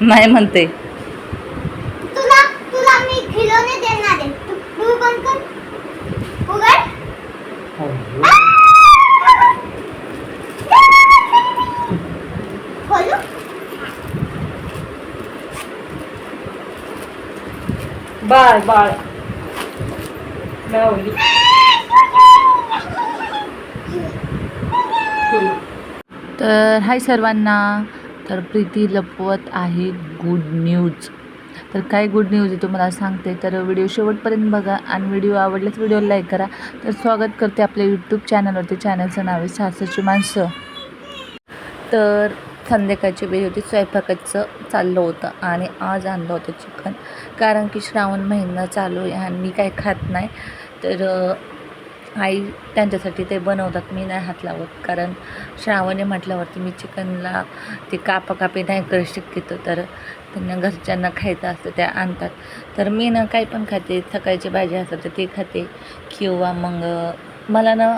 नाही म्हणते. तुला तुला मी खिलोने देणार आहे. तू बंद कर. उघड. खोलू. बाय बाय तर हाय सर्वांना. तर प्रीती लपवत आहे गुड न्यूज तर काय गुड न्यूज आहे तुम्हाला सांगते. तर व्हिडिओ शेवटपर्यंत बघा आणि व्हिडिओ आवडल्यास व्हिडिओ लाईक करा. तर स्वागत करते आपल्या यूट्यूब चॅनलवरती चॅनलचं नाव आहे सासरची माणसं. तर संध्याकाळची वेळ होती. स्वयंपाकाचं चाललं होतं आणि आज आणलं होतं चिकन. कारण की श्रावण महिना चालू आहे आणि मी काय खात नाही. तर आई त्यांच्यासाठी ते बनवतात मी नाही हात लावत. कारण श्रावणे म्हटल्यावरती मी चिकनला ते कापाकापी नाही करू शक्यतो तर त्यांना घरच्यांना खायचं असतं त्या आणतात. तर मी ना काही पण खाते सकाळची भाजी असतात तर ते खाते. किंवा मग मला ना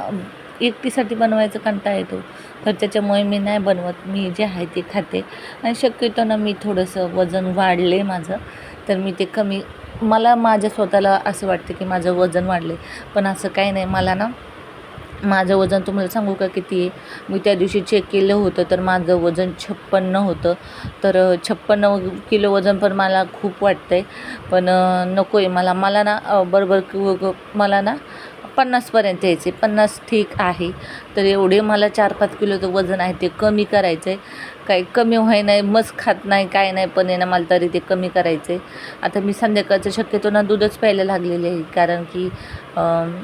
एकटीसाठी बनवायचं कंटाळा येतो तर त्याच्यामुळे मी नाही बनवत. मी जे आहे ते खाते. आणि शक्यतो ना मी थोडंसं वजन वाढले माझं तर मी ते कमी मला माझ्या स्वतःला असं वाटतं की माझं वजन वाढले पण असं काही नाही. मला ना माझं वजन तुम्हाला सांगू का किती आहे? मी त्या दिवशी चेक केलं होतं तर माझं वजन छप्पन्न होतं. तर छप्पन्न किलो वजन पण मला खूप वाटतं आहे पण नको आहे मला मला ना बरोबर मला ना पन्नासपर्यंत यायचे. पन्नास ठीक आहे. तर एवढे मला चार पाच किलोचं वजन आहे ते कमी करायचं आहे काही कमी व्हाय नाही मस्त खात नाही काय नाही पण आहे ना मला तरी ते कमी करायचं आहे आता मी संध्याकाळचं शक्यतो ना दूधच प्यायला लागलेले आहे कारण की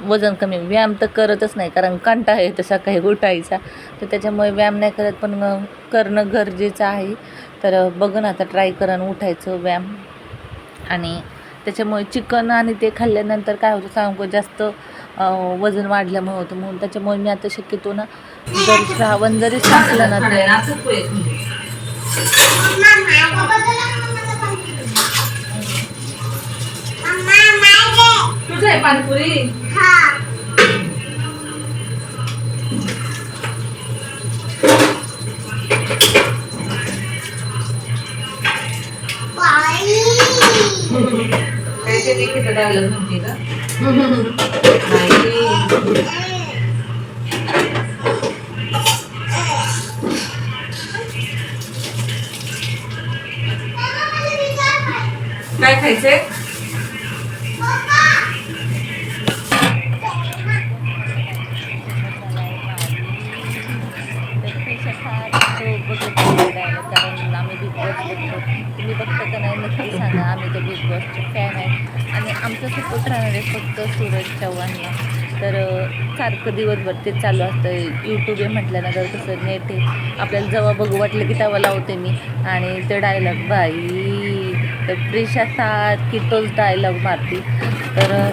वजन कमी. व्यायाम तर करतच नाही कारण कंटाळा येतो सकाळी उठायचा. तर त्याच्यामुळे व्यायाम नाही करत पण करणं गरजेचं आहे. तर बघ ना आता ट्राय करा उठायचं व्यायाम. आणि त्याच्यामुळे चिकन आणि ते खाल्ल्यानंतर काय होतं सांगू जास्त वजन वाढल्यामुळे होतं म्हणून त्याच्यामुळे मी आता शक्यतो ना जर श्रावण जरी संपलं ना आहे पाणीपुरी? हा. बाई. काय ते देखील डायलॉग म्हणते का काय खायचंय बॉस बघतो तुम्ही बघता का नाही नक्की सांगा. आम्ही तर बिग बॉसचे फॅन आहे. आणि आमचं सपोर्ट राहणार आहे फक्त सूरज चव्हाणला. तर सारखं दिवसभर ते चालू असतं. यूट्यूब आहे म्हटल्यानंतर कसं नेट आहे आपल्याला जेव्हा बघू वाटलं की तेव्हा लावते मी. आणि ते डायलॉग बाई तर प्रिशा सात की तोच डायलॉग मारती. तर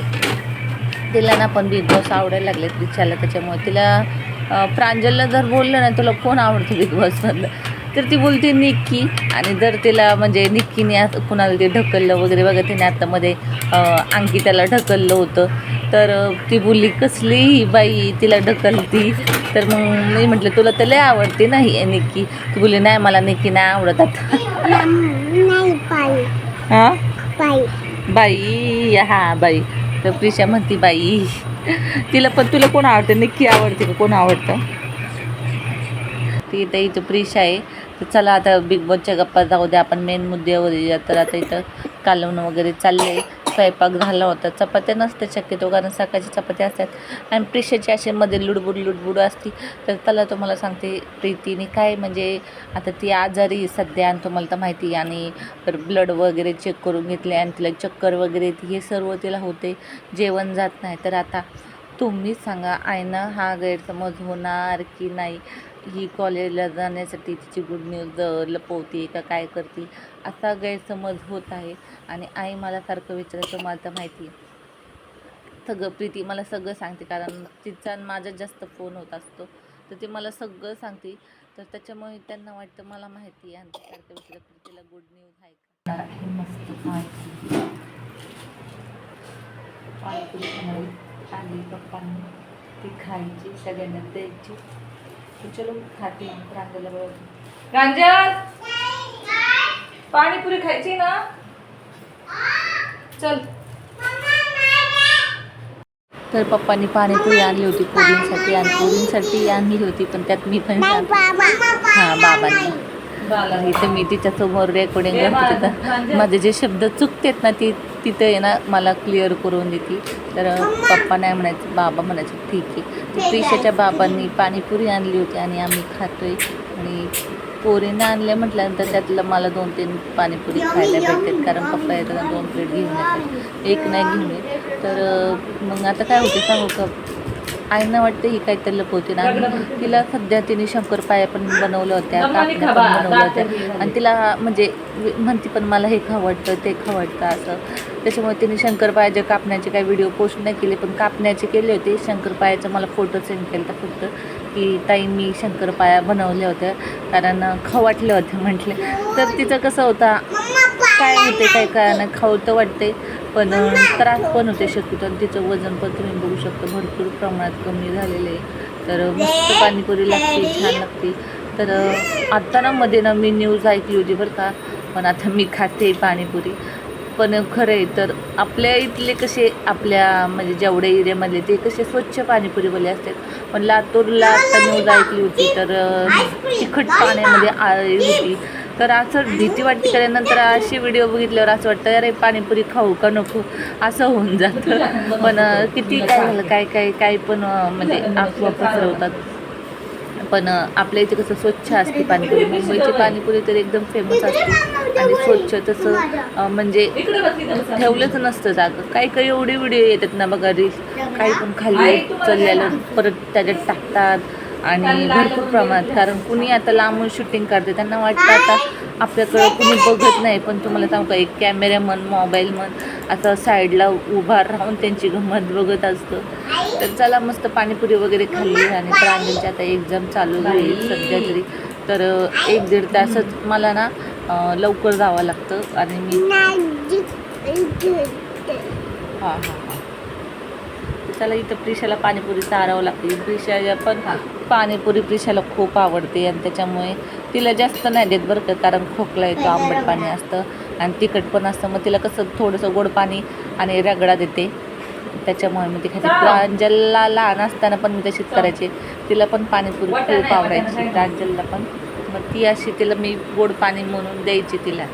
तिला ना पण बिग बॉस आवडायला लागले प्रिशाला त्याच्यामुळे तिला प्रांजलला जर बोललं ना तुला कोण आवडतं बिग बॉसमधलं तर ती बोलते निक्की. आणि जर तिला म्हणजे निक्कीने असं कुणाला ते ढकललं वगैरे बघा तिने आतामध्ये अं, अंकिताला ढकललं होतं. तर ती बोलली कसली ही बाई तिला ढकलती? तर मग मी म्हटलं तुला तर लय आवडते नाही निक्की. ती बोलली नाही मला निक्की नाही आवडत आता. हां? बाई. हा बाई. तर प्रिशा म्हणती बाई तिला पण तुला कोण आवडतं? नक्की आवडते का? कोण आवडतं? ती इथं प्रिशा आहे. तर चला आता बिग बॉसच्या गप्पा जाऊ द्या. आपण मेन मुद्द्यावर येऊया तर आता इथं कालवणं वगैरे चालले स्वयंपाक झाला होता. चपात्या नसते शक्यतो कारण सकाळच्या चपात्या असतात. आणि प्रिशाची असे मध्ये लुडबुड लुडबुड असती. तर त्याला तुम्हाला सांगते प्रीतीने काय म्हणजे आता ती आजारी सध्या आणि तुम्हाला तर माहिती आहे. आणि तर ब्लड वगैरे चेक करून घेतले आणि तिला चक्कर वगैरे हे सर्व तिला होते. जेवण जात नाही. तर आता तुम्हीच सांगा आयना हा गैरसमज होणार की नाही? ही कॉलेजला जाण्यासाठी तिची गुड न्यूज लपवते का काय करते असा गैरसमज होत आहे. आणि आई मला सारखं विचारायचं मला तर माहिती आहे. सगळं प्रीती मला सगळं सांगते कारण तिचा आणि माझा जास्त फोन होत असतो. तर ती मला सगळं सांगते. तर त्याच्यामुळे त्यांना वाटतं मला माहिती आहे. आणि सारखं विचार प्रीतीला गुड न्यूज आहे का? हे मस्त पाणीपुरी आली पप्पांनी ती खायची सगळ्यांना द्यायची. तर चलो खाते प्रांजलला बरोबर प्रांजल पाणीपुरी खायची ना? चल. तर पप्पांनी पाणीपुरी आणली होती पोरींसाठी आणि पोरींसाठी आणली होती पण त्यात मी पण हां बाबांनी. इथं मी तिच्या समोर रेकॉर्डिंग करते. तिथं माझे जे शब्द चुकतेत ना ती तिथं आहे ना मला क्लिअर करून देते. तर पप्पा नाही म्हणायचं बाबा म्हणायचं ठीक आहे. तर प्रिशाच्या बाबांनी पाणीपुरी आणली होती आणि आम्ही खातोय. आणि पोरीनं आणल्या म्हटल्यानंतर त्यातलं मला दोन तीन पाणीपुरी खायला भेटतात. कारण पप्पा येताना दोन प्लेट घेऊन येतात. एक नाही घेऊन येत. तर मग आता काय होते सांगू का? आईना वाटतं ही काहीतरी लपवते ना. तिला सध्या तिने शंकरपाया पण बनवल्या होत्या कापण्या पण बनवल्या होत्या. आणि तिला म्हणजे म्हणते पण मला हे खावं वाटतं ते खावं वाटतं असं. त्याच्यामुळे तिने शंकरपायाच्या कापण्याचे काही व्हिडिओ पोस्ट नाही केले पण कापण्याचे केले होते. शंकरपायाचा मला फोटो सेंड केला होता फक्त की ताई मी शंकरपाया बनवल्या होत्या कारण खाऊ वाटल्या होत्या म्हटले. तर तिचं कसं होता काय होते काय काय खाऊ तर वाटते पण त्रास पण होते शक्यतो. आणि तिचं वजन पण तुम्ही बघू शकता भरपूर प्रमाणात कमी झालेलं आहे. तर मस्त पाणीपुरी लागते छान लागते. तर आत्ता ना मध्ये ना मी न्यूज ऐकली होती बरं का पण आता मी खाते पाणीपुरी. पण खरं आहे तर आपल्या इथले कसे आपल्या म्हणजे जेवढ्या एरियामधले ते कसे स्वच्छ पाणीपुरीवाले असतात. पण लातूरला आता न्यूज ऐकली होती तर तिखट पाण्यामध्ये आळी होती. तर असं भीती वाटते त्यानंतर असे व्हिडिओ बघितल्यावर असं वाटतं अरे पाणीपुरी खाऊ का नको? असं होऊन जातं. पण किती काय झालं काय काय काय पण म्हणजे अफवा पसरवतात. पण आपल्या इथे कसं स्वच्छ असते पाणीपुरी. मुंबईची पाणीपुरी तर एकदम फेमस असते. आणि स्वच्छ तसं म्हणजे ठेवलंच नसतं जागं. काही काही एवढे व्हिडिओ येतात ना बघा रील्स काही पण खाली चाललेलं परत त्याच्यात टाकतात. आणि भरपूर प्रमाणात कारण कुणी आता लांबून शूटिंग करते त्यांना वाटतं आता आपल्याकडं कुणी बघत नाही पण तुम्हाला सांगू का एक कॅमेरामन मोबाईल मन असं साईडला उभा राहून त्यांची गंमत बघत असतं. तर चला मस्त पाणीपुरी वगैरे खाल्ली आणि प्रांजलची आता एक्झाम चालू होईल सध्या तरी. तर एक दीड तासच मला ना लवकर जावं लागतं आणि मी हां हां. चला इथं प्रिशाला पाणीपुरी चारावं लागते. प्रिशा पण पाणीपुरी प्रिशाला खूप आवडते आणि त्याच्यामुळे तिला जास्त नाही देत बरं का कारण खोकला येतो आंबट पाणी असतं आणि तिखट पण असतं. मग तिला कसं थोडंसं गोड पाणी आणि रगडा देते. त्याच्यामुळे मी ती खाते. प्रांजलला लहान असताना पण मी तशीच करायची. तिला पण पाणीपुरी खूप आवडायची प्रांजलला पण. मग ती अशी तिला मी गोड पाणी म्हणून द्यायची तिला.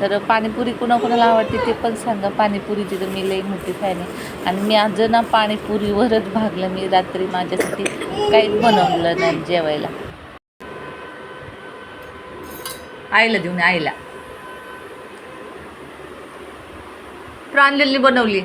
तर पाणीपुरी कुणाकुणाला आवडते ते पण सांगा. पाणीपुरीची तर मी लई मोठी फॅन आहे. आणि मी आज ना पाणीपुरीवरच भागलं. मी रात्री माझ्यासाठी काहीच बनवलं नाही जेवायला. आईला देऊन आईला. प्राणलेली बनवली.